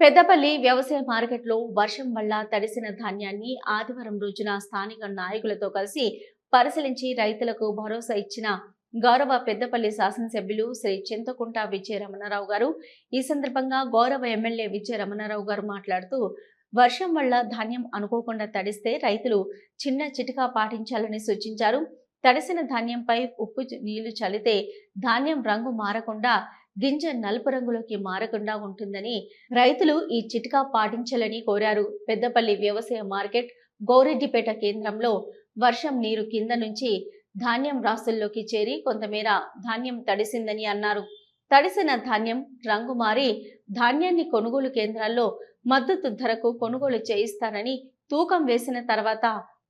పెద్దపల్లి వ్యవసాయ మార్కెట్లో వర్షం వల్ల తడిసిన ధాన్యాన్ని ఆదివారం రోజున స్థానిక నాయకులతో కలిసి పరిశీలించి రైతులకు భరోసా ఇచ్చిన గౌరవ పెద్దపల్లి శాసనసభ్యులు శ్రీ చింతకుంట విజయరమణారావు గారు. ఈ సందర్భంగా గౌరవ ఎమ్మెల్యే విజయరమణారావు గారు మాట్లాడుతూ వర్షం వల్ల ధాన్యం అనుకోకుండా తడిస్తే రైతులు చిన్న చిటికా పాటించాలని సూచించారు. తడిసిన ధాన్యంపై ఉప్పు నీళ్ళు చల్లితే ధాన్యం రంగు మారకుండా గింజ నలుపు రంగులోకి మారకుండా ఉంటుందని రైతులు ఈ చిట్కా పాటించాలని కోరారు. పెద్దపల్లి వ్యవసాయ మార్కెట్ గౌరెడ్డిపేట కేంద్రంలో వర్షం నీరు కింద నుంచి ధాన్యం రాసుల్లోకి చేరి కొంతమేర ధాన్యం తడిసిందని అన్నారు. తడిసిన ధాన్యం రంగు మారి ధాన్యాన్ని కొనుగోలు కేంద్రాల్లో మద్దతు ధరకు కొనుగోలు చేయిస్తానని తూకం వేసిన తర్వాత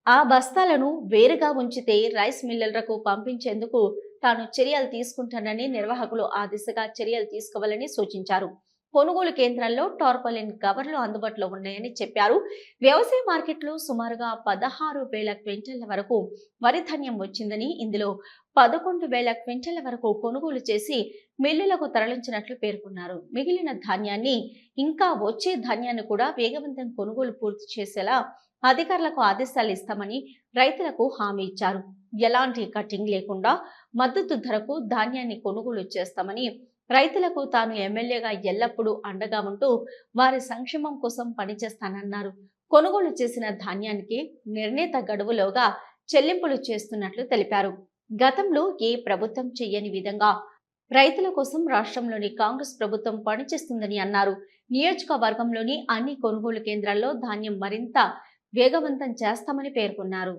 ఆ బస్తాలను వేరుగా ఉంచితే రైస్ మిల్లర్లకు పంపించేందుకు తాను చర్యలు తీసుకుంటానని నిర్వాహకులు ఆ దిశగా చర్యలు తీసుకోవాలని సూచించారు. కొనుగోలు కేంద్రాల్లో టార్పాలిన్ కవర్లు అందుబాటులో ఉన్నాయని చెప్పారు. వ్యవసాయ మార్కెట్లో సుమారుగా పదహారు వేల క్వింటళ్ళ వరకు వరి ధాన్యం వచ్చిందని ఇందులో పదకొండు వేల క్వింటళ్ళ వరకు కొనుగోలు చేసి మిల్లులకు తరలించినట్లు పేర్కొన్నారు. మిగిలిన ధాన్యాన్ని ఇంకా వచ్చే ధాన్యాన్ని కూడా వేగవంతం కొనుగోలు పూర్తి చేసేలా అధికారులకు ఆదేశాలు ఇస్తామని రైతులకు హామీ ఇచ్చారు. ఎలాంటి కటింగ్ లేకుండా మద్దతు ధరకు ధాన్యాన్ని కొనుగోలు చేస్తామని రైతులకు తాను ఎమ్మెల్యేగా ఎల్లప్పుడూ అండగా ఉంటూ వారి సంక్షేమం కోసం పనిచేస్తానన్నారు. కొనుగోలు చేసిన ధాన్యానికి నిర్ణీత గడువులోగా చెల్లింపులు చేస్తున్నట్లు తెలిపారు. గతంలో ఏ ప్రభుత్వం చేయని విధంగా రైతుల కోసం రాష్ట్రంలోని కాంగ్రెస్ ప్రభుత్వం పనిచేస్తుందని అన్నారు. నియోజకవర్గంలోని అన్ని కొనుగోలు కేంద్రాల్లో ధాన్యం మరింత వేగవంతం చేస్తామని పేర్కొన్నారు.